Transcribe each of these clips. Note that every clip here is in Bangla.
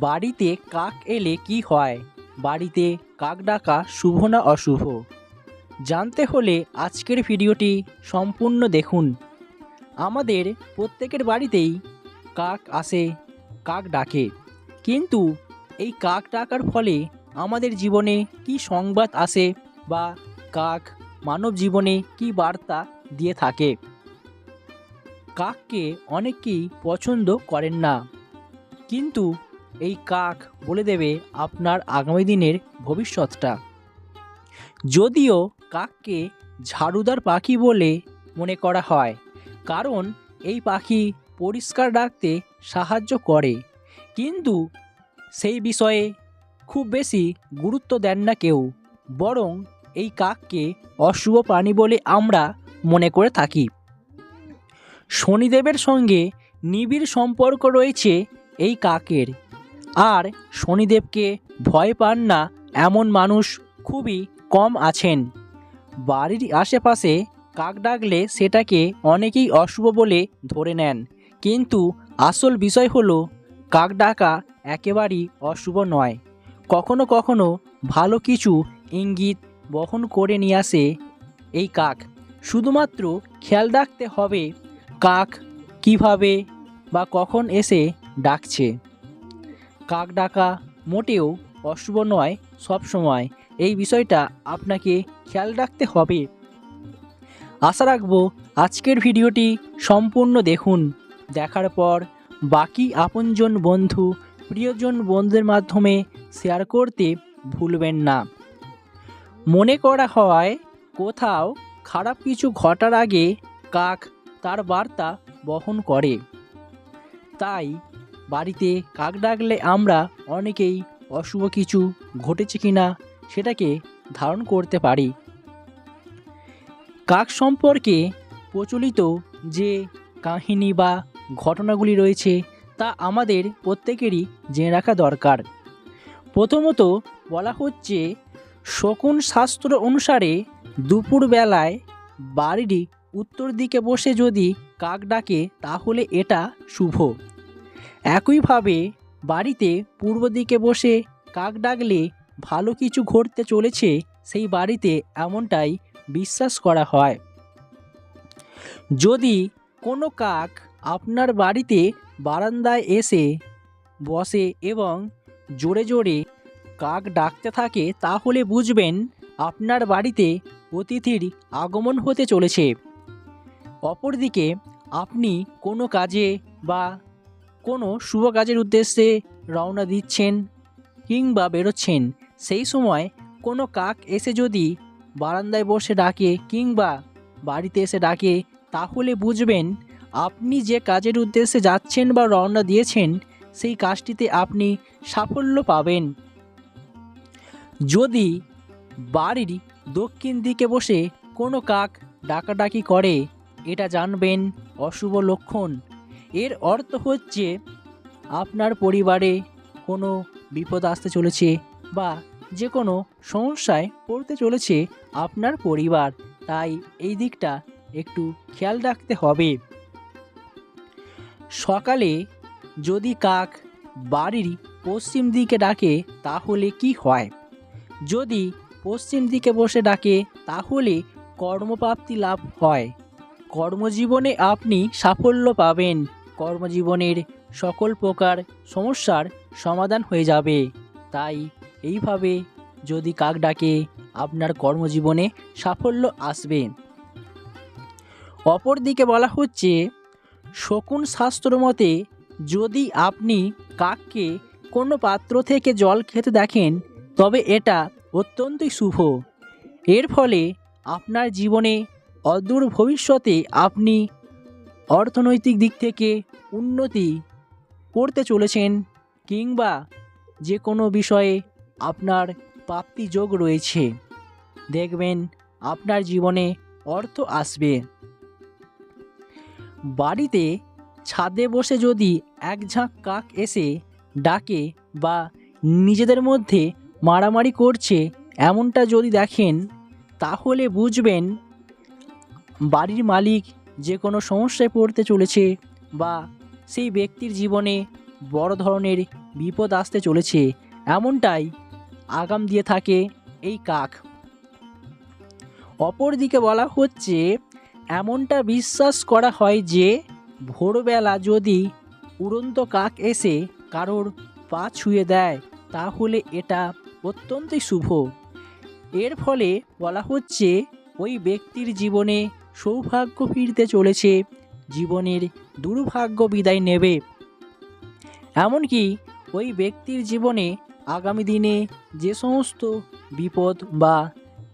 বাড়িতে কাক এলে কি হয়? বাড়িতে কাক ডাকা শুভ না অশুভ? জানতে হলে আজকের ভিডিওটি সম্পূর্ণ দেখুন। আমাদের প্রত্যেকের বাড়িতেই কাক আসে, কাক ডাকে। কিন্তু এই কাক ডাকার ফলে আমাদের জীবনে কি সংবাদ আসে বা কাক মানব জীবনে কি বার্তা দিয়ে থাকে? কাককে অনেকেই পছন্দ করেন না। কিন্তু এই কাক বলে দেবে আপনার আগামী দিনের ভবিষ্যৎটা। যদিও কাককে ঝাড়ুদার পাখি বলে মনে করা হয়, কারণ এই পাখি পরিষ্কার রাখতে সাহায্য করে। কিন্তু সেই বিষয়ে খুব বেশি গুরুত্ব দেন না কেউ, বরং এই কাককে অশুভ প্রাণী বলে আমরা মনে করে থাকি। শনিদেবের সঙ্গে নিবিড় সম্পর্ক রয়েছে এই কাকের। আর শনিদেবকে ভয় পান না, এমন মানুষ খুবই কম আছেন। বাড়ির আশেপাশে কাক ডাকলে সেটাকে অনেকেই অশুভ বলে ধরে নেন। কিন্তু আসল বিষয় হলো, কাক ডাকা একেবারেই অশুভ নয়। কখনো কখনো ভালো কিছু ইঙ্গিত বহন করে নিয়ে আসে এই কাক। শুধুমাত্র খেয়াল রাখতে হবে কাক কীভাবে বা কখন এসে ডাকছে। কাক ডাকা মোটেও অশুভ নয় সব সময়। এই বিষয়টা আপনাকে খেয়াল রাখতে হবে। আশা রাখব আজকের ভিডিওটি সম্পূর্ণ দেখুন। দেখার পর বাকি আপনজন বন্ধু, প্রিয়জন বন্ধুদের মাধ্যমে শেয়ার করতে ভুলবেন না। মনে করা হয় কোথাও খারাপ কিছু ঘটার আগে কাক তার বার্তা বহন করে। তাই বাড়িতে কাক ডাকলে আমরা অনেকেই অশুভ কিছু ঘটেছে কিনা সেটাকে ধারণ করতে পারি। কাক সম্পর্কে প্রচলিত যে কাহিনী বা ঘটনাগুলি রয়েছে, তা আমাদের প্রত্যেকেরই জেনে রাখা দরকার। প্রথমত বলা হচ্ছে, শকুন শাস্ত্র অনুসারে দুপুরবেলায় বাড়ির উত্তর দিকে বসে যদি কাক ডাকে, তাহলে এটা শুভ। একইভাবে বাড়িতে পূর্ব দিকে বসে কাক ডাকলে ভালো কিছু ঘটতে চলেছে, সেই বাড়িতে এমনটাই বিশ্বাস করা হয়। যদি কোনো কাক আপনার বাড়িতে বারান্দায় এসে বসে এবং জোরে জোরে কাক ডাকতে থাকে, তাহলে বুঝবেন আপনার বাড়িতে অতিথির আগমন হতে চলেছে। অপরদিকে আপনি কোনো কাজে বা কোনো শুভ কাজের উদ্দেশ্যে রওনা দিচ্ছেন কিংবা বেরোচ্ছেন, সেই সময় কোনো কাক এসে যদি বারান্দায় বসে ডাকে কিংবা বাড়িতে এসে ডাকে, তাহলে বুঝবেন আপনি যে কাজের উদ্দেশ্যে যাচ্ছেন বা রওনা দিয়েছেন, সেই কাজটিতে আপনি সাফল্য পাবেন। যদি বাড়ির দক্ষিণ দিকে বসে কোনো কাক ডাকাডাকি করে, এটা জানবেন অশুভ লক্ষণ। এর অর্থ হচ্ছে আপনার পরিবারে কোনো বিপদ আসতে চলেছে বা যে কোনো সমস্যায় পড়তে চলেছে আপনার পরিবার, তাই এই দিকটা একটু খেয়াল রাখতে হবে। সকালে যদি কাক বাড়ির পশ্চিম দিকে ডাকে, তাহলে কি হয়? যদি পশ্চিম দিকে বসে ডাকে, তাহলে কর্মপ্রাপ্তি লাভ হয়। কর্মজীবনে আপনি সাফল্য পাবেন। কর্মজীবনের সকল প্রকার সমস্যার সমাধান হয়ে যাবে। তাই এইভাবে যদি কাক ডাকে, আপনার কর্মজীবনে সাফল্য আসবে। অপরদিকে বলা হচ্ছে, শকুন শাস্ত্র মতে যদি আপনি কাককে কোনো পাত্র থেকে জল খেতে দেখেন, তবে এটা অত্যন্তই শুভ। এর ফলে আপনার জীবনে অদূর ভবিষ্যতে আপনি অর্থনৈতিক দিক থেকে উন্নতি করতে চলেছেন কিংবা যে কোনো বিষয়ে আপনার প্রাপ্তি যোগ রয়েছে। দেখবেন আপনার জীবনে অর্থ আসবে। বাড়িতে ছাদে বসে যদি এক ঝাঁক কাক এসে ডাকে বা নিজেদের মধ্যে মারামারি করছে এমনটা যদি দেখেন, তাহলে বুঝবেন বাড়ির মালিক যে কোনো সমস্যায় পড়তে চলেছে বা সেই ব্যক্তির জীবনে বড় ধরনের বিপদ আসতে চলেছে, এমনটাই আগাম দিয়ে থাকে এই কাক। অপরদিকে বলা হচ্ছে, এমনটা বিশ্বাস করা হয় যে, ভোরবেলা যদি উড়ন্ত কাক এসে কারোর পা ছুঁয়ে দেয়, তাহলে এটা অত্যন্তই শুভ। এর ফলে বলা হচ্ছে, ওই ব্যক্তির জীবনে সৌভাগ্য ফিরতে চলেছে, জীবনের দুর্ভাগ্য বিদায় নেবে। এমনকি ওই ব্যক্তির জীবনে আগামী দিনে যে সমস্ত বিপদ বা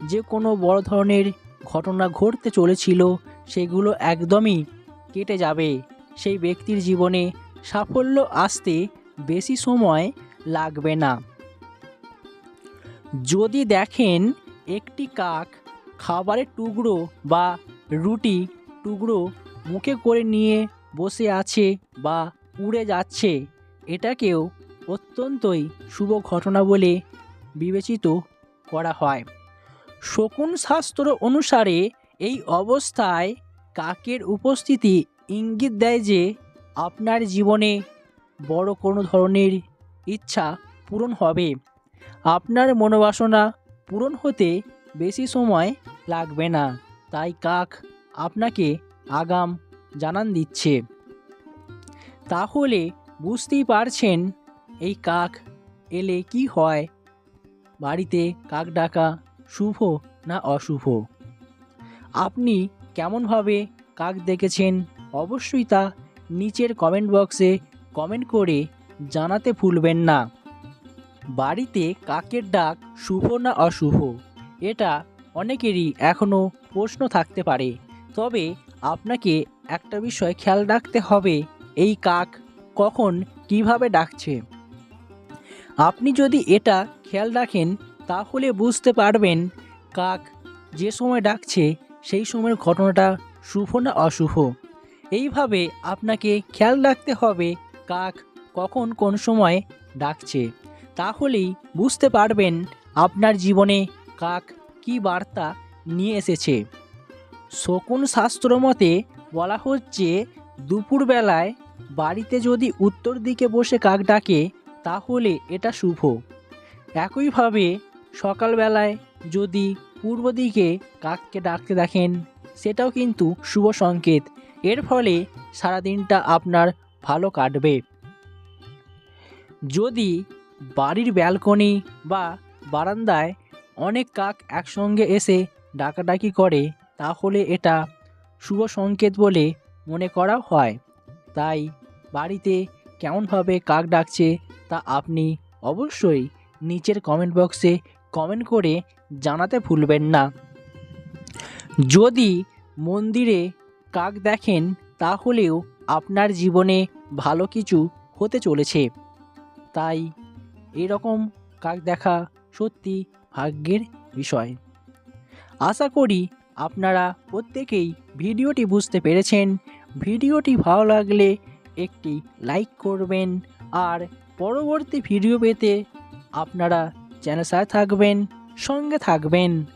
যে কোনো বড় ধরনের ঘটনা ঘটতে চলেছিল, সেগুলো একদমই কেটে যাবে। সেই ব্যক্তির জীবনে সাফল্য আসতে বেশি সময় লাগবে না। যদি দেখেন একটি কাক খাবারের টুকরো বা রুটি, টুকরো মুখে করে নিয়ে বসে আছে বা উড়ে যাচ্ছে এটাকেও অত্যন্তই শুভ ঘটনা বলে বিবেচিত করা হয়। শকুন শাস্ত্র অনুসারে এই অবস্থায় কাকের উপস্থিতি ইঙ্গিত দেয় যে আপনার জীবনে বড় কোনো ধরনের ইচ্ছা পূরণ হবে। আপনার মনোবাসনা পূরণ হতে বেশি সময় লাগবে না। তাই কাক আপনাকে আগাম জানান দিচ্ছে। তাহলে বুঝতেই পারছেন এই কাক এলে কি হয়? বাড়িতে কাক ডাকা শুভ না অশুভ? আপনি কেমনভাবে কাক দেখেছেন অবশ্যই তা নিচের কমেন্ট বক্সে কমেন্ট করে জানাতে ভুলবেন না। বাড়িতে কাকের ডাক শুভ না অশুভ? এটা অনেকেরই এখনও প্রশ্ন থাকতে পারে। তবে আপনাকে একটা বিষয় খেয়াল রাখতে হবে, এই কাক কখন কীভাবে ডাকছে। আপনি যদি এটা খেয়াল রাখেন, তাহলে বুঝতে পারবেন কাক যে সময় ডাকছে, সেই সময়ের ঘটনাটা শুভ না অশুভ। এইভাবে আপনাকে খেয়াল রাখতে হবে কাক কখন কোন সময় ডাকছে। তাহলেই বুঝতে পারবেন আপনার জীবনে কাক কি বার্তা নিয়ে এসেছে। শকুন শাস্ত্র মতে বলা হচ্ছে, দুপুরবেলায় বাড়িতে যদি উত্তর দিকে বসে কাক ডাকে, তাহলে এটা শুভ। একইভাবে সকালবেলায় যদি পূর্ব দিকে কাককে ডাকতে দেখেন, সেটাও কিন্তু শুভ সংকেত। এর ফলে সারাদিনটা আপনার ভালো কাটবে। যদি বাড়ির ব্যালকনি বা বারান্দায় অনেক কাক একসঙ্গে এসে ডাকাডাকি করে, তাহলে এটা শুভ সংকেত বলে মনে করা হয়। তাই বাড়িতে কেমনভাবে কাক ডাকছে তা আপনি অবশ্যই নিচের কমেন্ট বক্সে কমেন্ট করে জানাতে ভুলবেন না। যদি মন্দিরে কাক দেখেন, তাহলেও আপনার জীবনে ভালো কিছু হতে চলেছে। তাই এরকম কাক দেখা সত্যি ভাগ্যের বিষয়। আশা করি আপনারা প্রত্যেকেই ভিডিওটি বুঝতে পেরেছেন। ভিডিওটি ভালো লাগলে একটি লাইক করবেন আর পরবর্তী ভিডিও পেতে আপনারা চ্যানেল থাকবেন, সঙ্গে থাকবেন।